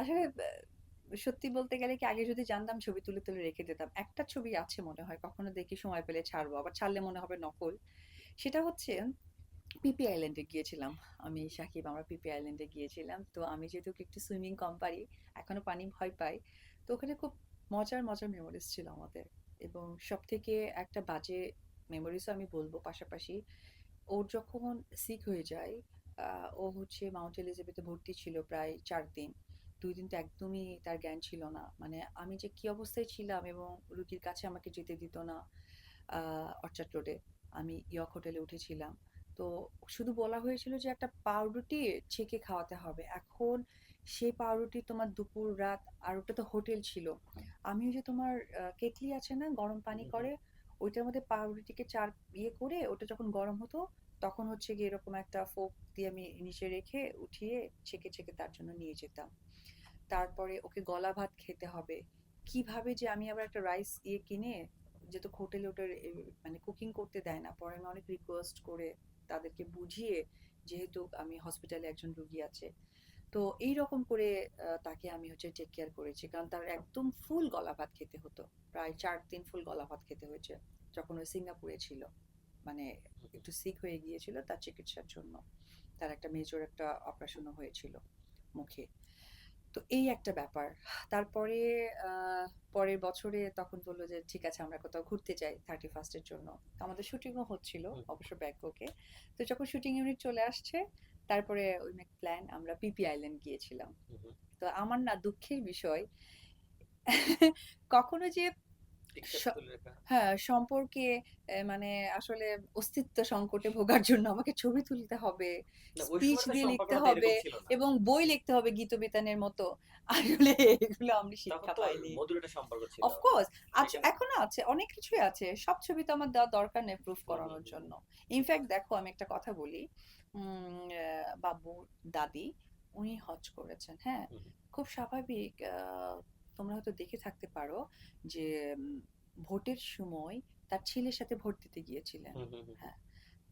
আসলে সত্যি বলতে গেলে কি আগে যদি জানতাম ছবি তুলে, তুলে রেখে দিতাম। একটা ছবি আছে মনে হয় কখনো দেখি সময় পেলে ছাড়বো। আবার ছাড়লে মনে হবে নকল। সেটা হচ্ছে পিপি আইল্যান্ডে গিয়েছিলাম। আমি সাকিব আমরা পিপি আইল্যান্ডে গিয়েছিলাম। তো আমি যেহেতু একটু সুইমিং কম পারি, এখনও পানি ভয় পাই। তো ওখানে খুব মজার, মজার মেমোরিজ ছিল আমাদের। এবং সবথেকে একটা বাজে মেমোরিজও আমি বলব পাশাপাশি ওর যখন সিক হয়ে যায়, ও হচ্ছে মাউন্ট এলিজাবেথে ভর্তি ছিল প্রায় চার দিন। দুই দিন তো একদমই তার জ্ঞান ছিল না। মানে আমি যে কি অবস্থায় ছিলাম এবং রুগীর কাছে আমাকে যেতে দিত না অর্চার্ড রোডে। আমি ইয়র্ক হোটেলে উঠেছিলাম। তো শুধু বলা হয়েছিল যে একটা পাউরুটি ছেঁকে খাওয়াতে হবে। এখন সেই পাউরুটি তোমার দুপুর, রাত আর ওটা তো হোটেল ছিল। আমি ওই যে তোমার কেটলি আছে না গরম পানি। করে, ওইটার মধ্যে পাউরুটিকে চার ইয়ে করে ওটা যখন গরম হতো, তখন হচ্ছে গিয়ে এরকম একটা ফোক দিয়ে আমি নিচে রেখে উঠিয়ে ছেঁকে, ছেঁকে তার জন্য নিয়ে যেতাম। তারপরে ওকে গলা ভাত খেতে হবে। কীভাবে যে আমি আবার একটা রাইস ইয়ে কিনে যেহেতু হোটেলে ওটার মানে কুকিং করতে দেয় না। পরে আমি অনেক রিকোয়েস্ট করে তাদেরকে বুঝিয়ে যেহেতু আমি হসপিটালে একজন রুগী আছে। তো এই রকম করে তাকে আমি হচ্ছে টেক কেয়ার করেছি। কারণ তার একদম ফুল গলা ভাত খেতে হতো। প্রায় চার দিন ফুল গলা ভাত খেতে হয়েছে। যখন ও সিঙ্গাপুরে ছিল। মানে একটু সিক হয়ে গিয়েছিল তার চিকিৎসার জন্য। তার একটা মেজর একটা অপারেশনও হয়েছিল মুখে। তো এই একটা ব্যাপার। তারপরে পরের বছরে তখন বলল যে, "ঠিক আছে আমরা কোথাও ঘুরতে যাই থার্টি ফার্স্টের জন্য।" তো আমাদের শুটিংও হচ্ছিল। অবশ্য ব্যাংককে। তো যখন শুটিং ইউনিট চলে আসছে, তারপরে ওই মেক প্ল্যান আমরা পিপি আইল্যান্ড গিয়েছিলাম। তো আমার না দুঃখের বিষয় কখনো যে স হ্যাঁ, সম্পর্কে মানে আসলে অস্তিত্ব সংকটে ভোগার জন্য আমাকে ছবি তুলতে হবে, না ওই স্পিচ দিয়ে লিখতে হবে ছিল না। এবং বই লিখতে হবে গীতবিতানের মতো। আসলে এগুলো আমি তখন শিক্ষা তো পাইনি। মধুর একটা সম্পর্ক ছিল। অফ কোর্স আজ এখনও আছে। অনেক কিছুই আছে। সব ছবি তো আমার দেওয়া দরকার নেই প্রুফ করানোর হুম। জন্য। ইনফেক্ট দেখো আমি একটা কথা বলি। উম বাবুর দাদি উনি হজ করেছেন, হ্যাঁ? হুম। খুব স্বাভাবিক আ তোমরা হয়তো দেখে থাকতে পারো যে ভোটের সময় তার ছেলের সাথে ভোট দিতে গিয়েছিলেন। হ্যাঁ,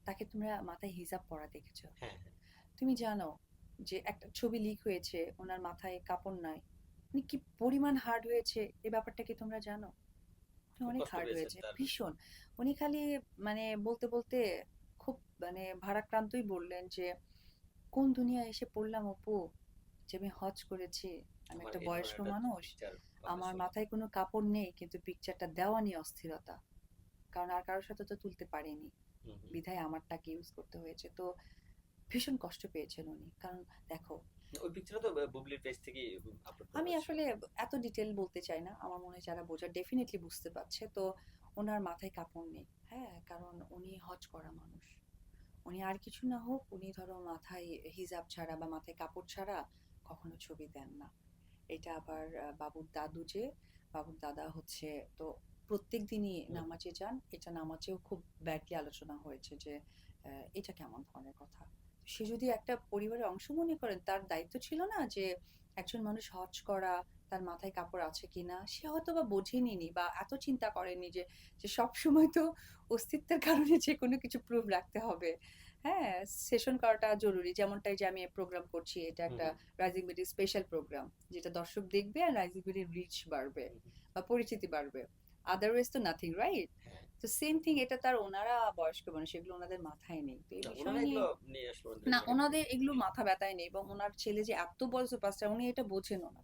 তাকে তোমরা মাথায় হিজাব পরা দেখেছ। হ্যাঁ, হ্যাঁ। তুমি জানো যে একটা ছবি লিক হয়েছে, উনার মাথায় কাপড় নাই। উনি কি পরিমাণ হার্ড হয়েছে এ ব্যাপারটা কি তোমরা জানো? অনেক হার্ড হয়েছে। ভীষণ। উনি খালি মানে বলতে, বলতে খুব মানে ভারাক্রান্তই বললেন যে, "কোন দুনিয়ায় এসে পড়লাম অপু যে আমি হজ করেছি। আমি একটা বয়স্ক মানুষ। আমার মাথায় কোনো কাপড় নেই কিন্তু পিকচারটা দেওয়া নিয়ে অস্থিরতা। কারণ আর কারও সাথে তো তুলতে পারিনি। বিধায় আমারটাকে ইউজ করতে হয়েছে।" তো ভীষণ কষ্ট পেয়েছেন উনি। কারণ দেখো ওই পিকচারটা তো বুবলির পেজ করা আমি আসলে এত ডিটেইল বলতে চাই না। আমার মনে হয় যারা বোঝার ডেফিনিটলি বুঝতে পারছে। তো উনার মাথায় কাপড় নেই। হ্যাঁ? কারণ উনি হজ করা মানুষ। উনি আর কিছু না হোক, উনি ধরো মাথায় হিজাব ছাড়া বা মাথায় কাপড় ছাড়া কখনো ছবি দেন না। এটা আবার বাবুর দাদু যে, বাবুর দাদা হচ্ছে তো প্রত্যেকদিনই হুম। নামাজে যান। এটা নামাজেও খুব ব্যাডলি আলোচনা হয়েছে যে, এটা কেমন ধরনের কথা? সে যদি একটা পরিবারের অংশ মনে করেন, তার দায়িত্ব ছিল না যে একজন মানুষ হজ করা, তার মাথায় কাপড় আছে কিনা? সে হয়তোবা বোঝেনিনি বা এত চিন্তা করেনি যে, যে সবসময় তো অস্তিত্বের কারণে যে কোনো কিছু প্রুফ রাখতে হবে। হ্যাঁ? সেশন করাটা জরুরি। যেমনটাই যে আমি প্রোগ্রাম করছি, এটা একটা রাইজিং বিডির স্পেশাল প্রোগ্রাম। যেটা দর্শক দেখবে আর রাইজিং বিডির রিচ বাড়বে। বা পরিচিতি বাড়বে। আদারওয়াইজ তো নাথিং, রাইট? হ্যাঁ। তো সেম থিং এটা তার ওনারা বয়স্ক মানুষ, এগুলো ওনাদের মাথায় নেই। তো এই না বিষয় আসলে ওনাদের না, ওনাদের এগুলো মাথা ব্যথায় নেই এবং ওনার ছেলে যে এত বড় সুপারস্টার উনি এটা বোঝেনও না।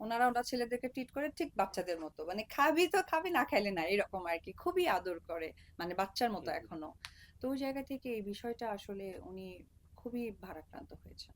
ওনারা ওনার ছেলেদেরকে ট্রিট করে ঠিক বাচ্চাদের মতো। মানে খাবি তো খাবি, না খাইলে না এরকম আরকি। খুবই আদর করে। মানে বাচ্চার মতো। এখনও। তো ওই জায়গা থেকে এই বিষয়টা আসলে উনি খুবই ভারাক্রান্ত হয়েছেন।